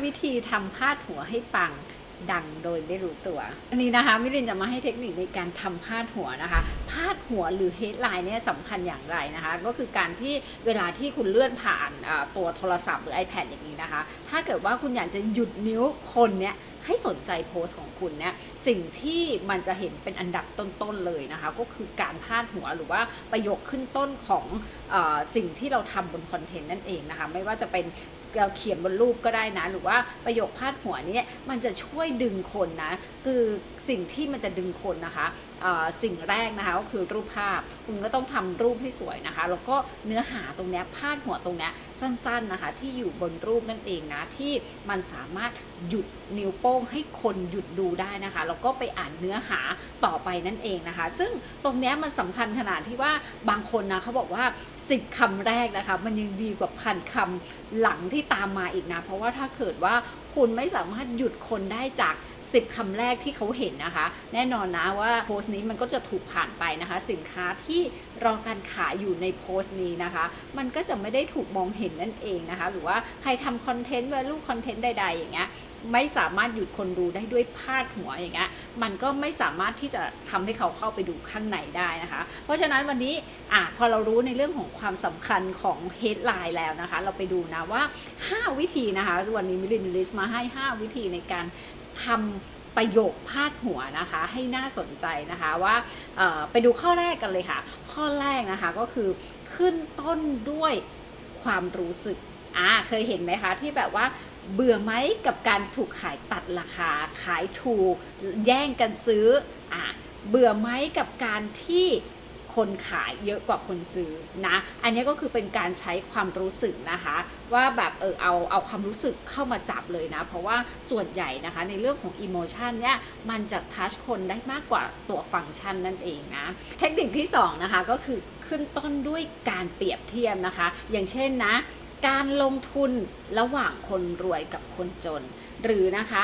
5 วิธีทำพาดหัวให้ปังดังโดยไม่รู้ตัวอันนี้นะคะมิรินจะมาให้เทคนิคในการทำพาดหัวนะคะ พาดหัวหรือ headline เนี่ยสำคัญอย่างไรนะคะ ก็คือการที่เวลาที่คุณเลื่อนผ่านตัวโทรศัพท์หรือ iPad อย่างนี้นะคะ ถ้าเกิดว่าคุณอยากจะหยุดนิ้วคนเนี่ย ให้สนใจโพสต์ของคุณเนี่ยสิ่งที่มันจะเห็นเป็นอันดับต้นๆเลยนะคะ ก็คือการพาดหัวหรือว่าประโยคขึ้นต้นของอสิ่งที่เราทำบนคอนเทนต์นั่นเองนะคะ ไม่ว่าจะเป็นเราเขียนบนรูปก็ได้นะ หรือว่าประโยคพาดหัวนี้มันจะช่วยดึงคนนะ คือสิ่งที่มันจะดึงคนนะคะสิ่งแรกนะคะก็คือรูปภาพ คุณก็ต้องทำรูปให้สวยนะคะ แล้วก็เนื้อหาตรงนี้พาดหัวตรงนี้สั้นๆนะคะ ที่อยู่บนรูปนั่นเองนะ ที่มันสามารถหยุดนิ้วโป้งให้คนหยุดดูได้นะคะแล้วก็ไปอ่านเนื้อหาต่อไปนั่นเองนะคะ ซึ่งตรงนี้มันสำคัญขนาดที่ว่าบางคนนะเขาบอกว่า 10คำแรกนะคะ มันยังดีกว่าพันคำหลังที่ตามมาอีกนะ เพราะว่าถ้าเกิดว่าคุณไม่สามารถหยุดคนได้จาก 10คำแรกที่เขาเห็นนะคะ แน่นอนนะว่าโพสต์นี้มันก็จะถูกผ่านไปนะคะ สินค้าที่รอการขายอยู่ในโพสต์นี้นะคะ มันก็จะไม่ได้ถูกมองเห็นนั่นเองนะคะ หรือว่าใครทำคอนเทนต์ value คอนเทนต์ใดๆอย่างเงี้ยไม่สามารถหยุดคนดูได้ด้วยพาดหัวอย่างเงี้ย มันก็ไม่สามารถที่จะทำให้เขาเข้าไปดูข้างในได้นะคะ เพราะฉะนั้นวันนี้อะพอเรารู้ในเรื่องของความสำคัญของ headline แล้วนะคะ เราไปดูนะว่า 5 วิธีนะคะส่วนนี้มิลินลิสต์มาให้ 5 วิธีในการ ทำประโยคพาดหัวนะคะ ให้น่าสนใจนะคะว่าไปดูข้อแรกกันเลยค่ะ ข้อแรกนะคะก็คือขึ้นต้นด้วยความรู้สึกอ่าเคยเห็นไหมคะที่แบบว่าเบื่อไหมกับการถูกขายตัดราคา ขายถูกแย่งกันซื้ออะเบื่อไหมกับการที่ คนขายเยอะกว่าคนซื้อนะ อันนี้ก็คือเป็นการใช้ความรู้สึกนะคะ ว่าแบบเออเอาเอาความรู้สึกเข้ามาจับเลยนะ เพราะว่าส่วนใหญ่นะคะในเรื่องของอิโมชันเนี่ยมันจะทัชคนได้มากกว่าตัวฟังก์ชันนั่นเองนะ เทคนิคที่สองนะคะก็คือขึ้นต้นด้วยการเปรียบเทียบนะคะ อย่างเช่นนะการลงทุนระหว่างคนรวยกับคนจน หรือนะคะ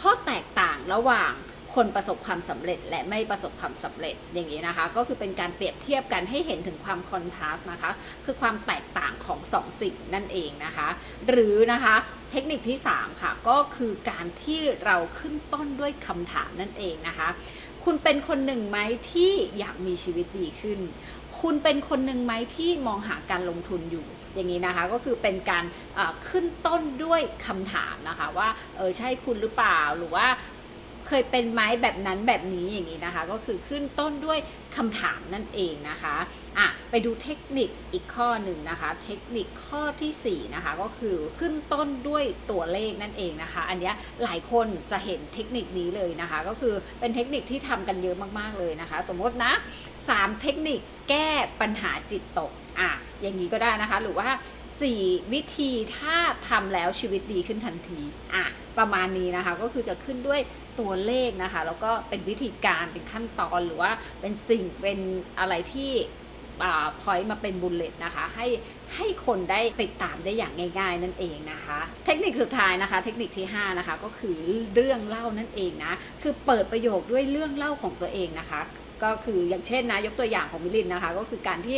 ข้อแตกต่างระหว่าง คนประสบความสำเร็จและไม่ประสบความสำเร็จอย่างนี้นะคะ ก็คือเป็นการเปรียบเทียบกันให้เห็นถึงความคอนทราสต์นะคะ คือความแตกต่างของสองสิ่งนั่นเองนะคะ หรือนะคะเทคนิคที่ 3 ค่ะ ก็คือการที่เราขึ้นต้นด้วยคำถามนั่นเองนะคะ คุณเป็นคนหนึ่งไหมที่อยากมีชีวิตดีขึ้น คุณเป็นคนหนึ่งไหมที่มองหาการลงทุนอยู่อย่างนี้นะคะก็คือเป็นการขึ้นต้นด้วยคำถามนะคะว่าเออใช่คุณหรือเปล่าหรือว่า เคยเป็นไหมแบบนั้นแบบนี้อย่างนี้นะคะ ก็คือขึ้นต้นด้วยคำถามนั่นเองนะคะอะไปดูเทคนิคอีกข้อหนึ่งนะคะ เทคนิคข้อทีสี่4นะคะก็คือขึ้นต้นด้วยตัวเลขนั่นเองนะคะ อันนี้หลายคนจะเห็นเทคนิคนี้เลยนะคะ ก็คือเป็นเทคนิคที่ทำกันเยอะมากๆเลยนะคะ สมมตินะ3เทคนิคแก้ปัญหาจิตตกอะอย่างนี้ก็ได้นะคะ หรือว่า 4 วิธีถ้าทำแล้วชีวิตดีขึ้นทันทีอะประมาณนี้นะคะก็คือจะขึ้นด้วยตัวเลขนะคะ แล้วก็เป็นวิธีการเป็นขั้นตอนหรือว่าเป็นสิ่งเป็นอะไรที่พอยต์มาเป็นบุลเลตนะคะ ให้ให้คนได้ติดตามได้อย่างง่าย ๆ นั่นเองนะคะ เทคนิคสุดท้ายนะคะ เทคนิคที่ 5 นะคะ ก็คือเรื่องเล่านั่นเองนะ คือเปิดประโยคด้วยเรื่องเล่าของตัวเองนะคะ ก็คืออย่างเช่นนะยกตัวอย่างของมิลินนะคะ ก็คือการที่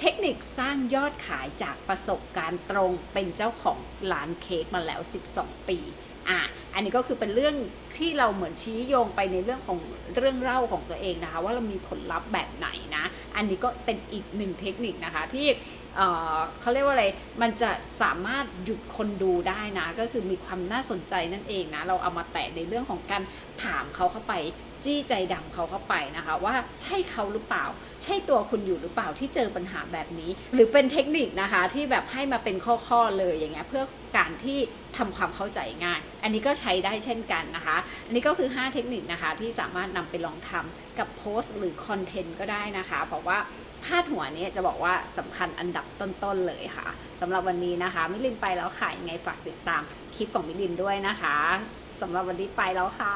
เทคนิคสร้างยอดขายจากประสบการณ์ตรงเป็นเจ้าของร้านเค้กมาแล้ว 12 ปีอะอันนี้ก็คือเป็นเรื่องที่เราเหมือนชี้โยงไปในเรื่องของเรื่องเล่าของตัวเองนะคะ ว่าเรามีผลลัพธ์แบบไหนนะ อันนี้ก็เป็นอีกหนึ่งเทคนิคนะคะที่เอ่อเขาเรียกว่าอะไร มันจะสามารถหยุดคนดูได้นะ ก็คือมีความน่าสนใจนั่นเองนะ เราเอามาแตะในเรื่องของการถามเขาเข้าไป จี้ใจดำเขาเข้าไปนะคะ ว่าใช่เขาหรือเปล่า ใช่ตัวคุณอยู่หรือเปล่าที่เจอปัญหาแบบนี้ หรือเป็นเทคนิคนะคะที่แบบให้มาเป็นข้อๆเลยอย่างเงี้ยเพื่อการที่ทำความเข้าใจง่าย อันนี้ก็ใช้ได้เช่นกันนะคะ อันนี้ก็คือ 5 เทคนิคนะคะที่สามารถนำไปลองทำกับโพสต์หรือคอนเทนต์ก็ได้นะคะ เพราะว่าพาดหัวนี้จะบอกว่าสำคัญอันดับต้นๆเลยค่ะสำหรับวันนี้นะคะ มิลินไปแล้วค่ะยังไงฝากติดตามคลิปของมิลินด้วยนะคะสำหรับวันนี้ไปแล้วค่ะ